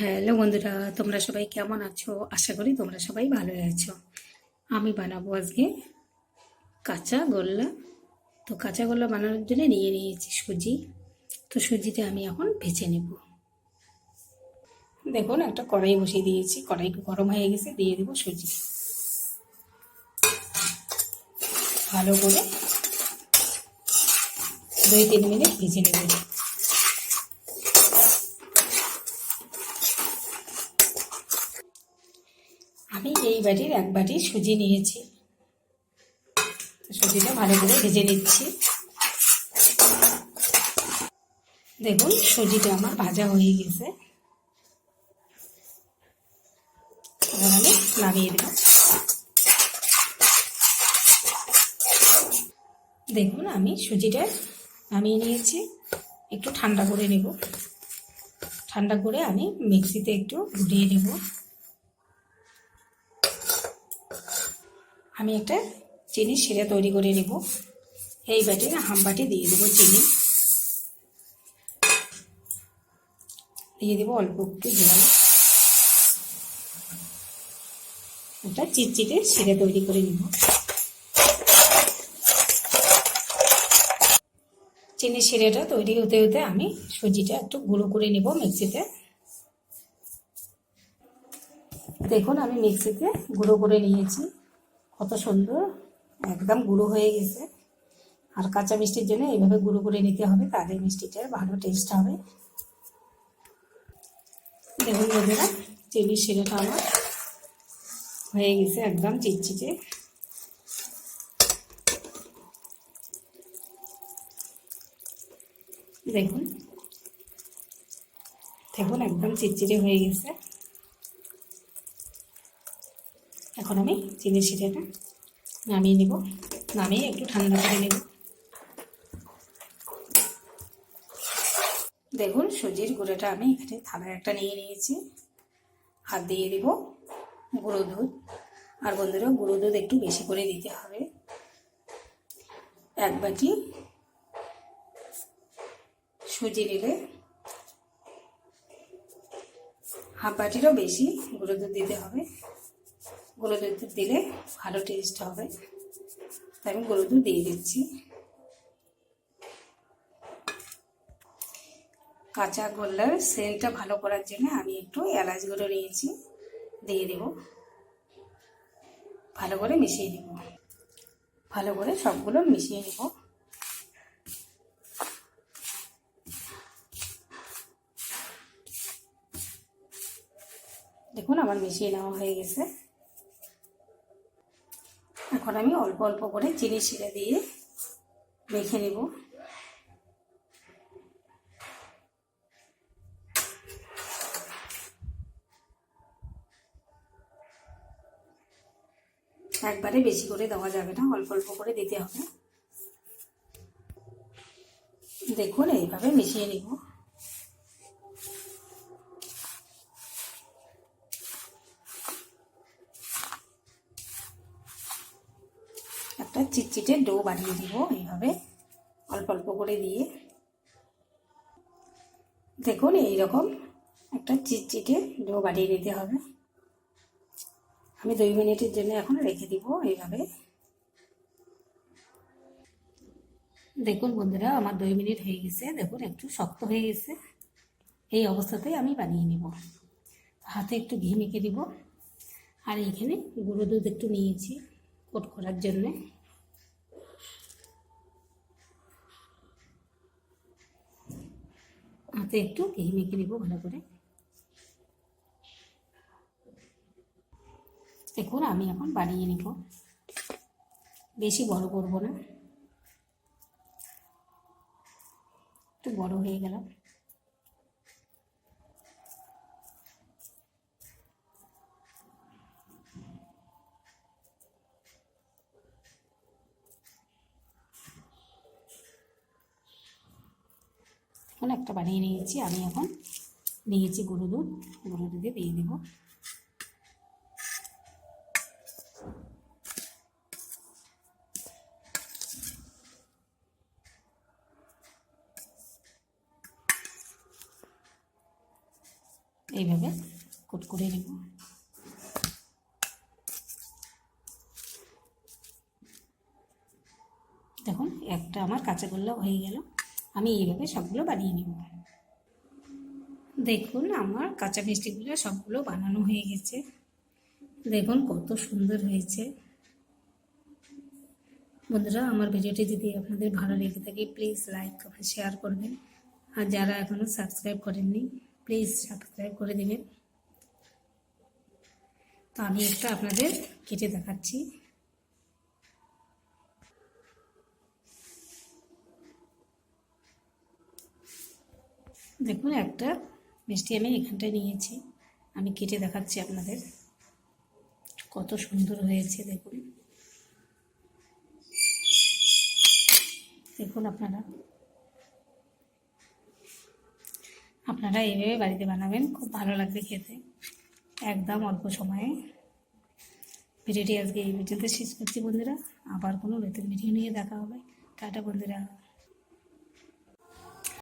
Hello বন্ধুরা, তোমরা সবাই কেমন আছো? আশা করি তোমরা সবাই ভালোই আছো। আমি বানাবো আজকে কাঁচা গোল্লা। তো কাঁচা গোল্লা বানানোর জন্য নিয়ে নিয়েছি সুজি। তো সুজিটা আমি এখন ভেজে নেব। দেখুন, একটা কড়াই বসিয়ে দিয়েছি। কড়াই গরম হয়ে গেছে, দিয়ে দেবো সুজি। ভালো করে দুই তিন মিনিট ভেজে নেব আমি এই বাটির, এক বাটি সুজি নিয়েছি। সুজিটা ভালো করে ভেজে নিচ্ছি। দেখুন, সুজিটা আমার ভাজা হয়ে গেছে। আমি নামিয়ে দেব দেখুন, আমি সুজিটা নামিয়ে নিয়েছি। একটু ঠান্ডা করে নেব। ঠান্ডা করে আমি মিক্সিতে একটু ঘুরিয়ে নেব। আমি একটা চিনি শিরা তৈরি করে নেব। এই বাটি হাম বাটি দিয়ে দেবো চিনি। দিয়ে দেবো অল্প একটু জল। একটা চিটচিটে শিরা তৈরি করে নেব। চিনি শিরাটা তৈরি হতে হতে আমি সুজিটা একটু গুঁড়ো করে নেব মিক্সিতে। দেখুন আমি মিক্সিতে গুঁড়ো করে নিয়েছি। কত সুন্দর, একদম গুঁড়ো হয়ে গেছে। আর কাঁচা মিষ্টির জন্য এইভাবে গুঁড়ো করে নিতে হবে তাহলে মিষ্টিটার ভালো টেস্ট হবে। দেখুন বন্ধুরা, চিনির শিরাটা আমার হয়ে গেছে একদম চিটচিটে দেখুন দেখুন একদম চিটচিটে হয়ে গেছে। এখন আমি চিনির শিরাটা নামিয়ে নিব। নামিয়ে একটু ঠান্ডা করে নেব। দেখুন, সুজির গুঁড়োটা আমি এখানে থালায় একটা নিয়ে নিয়েছি। আর দিয়ে দিব গুঁড়ো দুধ। আর বন্ধুরা, গুঁড়ো দুধ একটু বেশি করে দিতে হবে। এক বাটি সুজি নিলে হাফ বাটিরও বেশি গুঁড়ো দুধ দিতে হবে। গুঁড়ো দুধ দিলে ভালো টেস্ট হবে। তাই আমি গুঁড়ো দুধ দিয়ে দিচ্ছি। কাঁচা গোল্লার সেন্টটা ভালো করার জন্য আমি একটু এলাচ গুঁড়ো নিয়েছি, দিয়ে দেব। ভালো করে মিশিয়ে নেব। ভালো করে সবগুলো মিশিয়ে নেব। দেখুন, আমার মিশিয়ে নেওয়া হয়ে গেছে। এখন আমি অল্প অল্প করে চিনি শিরে দিয়ে মেখে নেব। একবারে বেশি করে দেওয়া যাবে না, অল্প অল্প করে দিতে হবে। দেখুন, এইভাবে মিশিয়ে নিব। একটা চিটচিটে ডো বানিয়ে দিব এইভাবে। অল্প অল্প করে দিয়ে। দেখুন, এইরকম একটা চিটচিটে ডো বানিয়ে নিতে হবে। আমি দুই মিনিটের জন্য এখন রেখে দিব এইভাবে। দেখুন বন্ধুরা, আমার দুই মিনিট হয়ে গেছে। দেখুন, একটু শক্ত হয়ে গেছে। এই অবস্থাতেই আমি বানিয়ে নিব। হাতে একটু ঘি মেখে দিব। আর এইখানে গুঁড়ো দুধ একটু নিয়েছি কোট করার জন্যে। হাতে একটু ঘি মেখে নেব ভালো করে। দেখুন আমি এখন বানিয়ে নেব। বেশি বড় করব না। একটু বড় হয়ে গেলাম এখন একটা বানিয়ে নিয়েছি, আমি এখন নিয়েছি গরু দুধ গরু দুধে দিয়ে দেবো। এইভাবে কুট করে নেব। দেখুন, একটা আমার কাঁচা গোল্লা হয়ে গেল। আমি এইভাবে সবগুলো বানিয়ে নেব। দেখুন, আমার কাঁচা মিষ্টিগুলো সবগুলো বানানো হয়ে গেছে। দেখুন, কত সুন্দর হয়েছে। বন্ধুরা, আমার ভিডিওটি যদি আপনাদের ভালো লেগে থাকে প্লিজ লাইক কমেন্ট শেয়ার করবেন। আর যারা এখনও সাবস্ক্রাইব করেননি প্লিজ সাবস্ক্রাইব করে দেবেন। তো আমি একটা আপনাদের কেটে দেখাচ্ছি। দেখুন, একটা মিষ্টি আমি এখানটায় নিয়েছি। আমি কেটে দেখাচ্ছি আপনাদের। কত সুন্দর হয়েছে, দেখুন। দেখুন আপনারা। আপনারা এইভাবে বাড়িতে বানাবেন, খুব ভালো লাগবে খেতে। একদম অল্প সময়ে। ভিডিওটি আজকে এই পর্যন্ত শেষ করছি বন্ধুরা। আবার কোনো নতুন ভিডিও নিয়ে দেখা হবে। টাটা বন্ধুরা।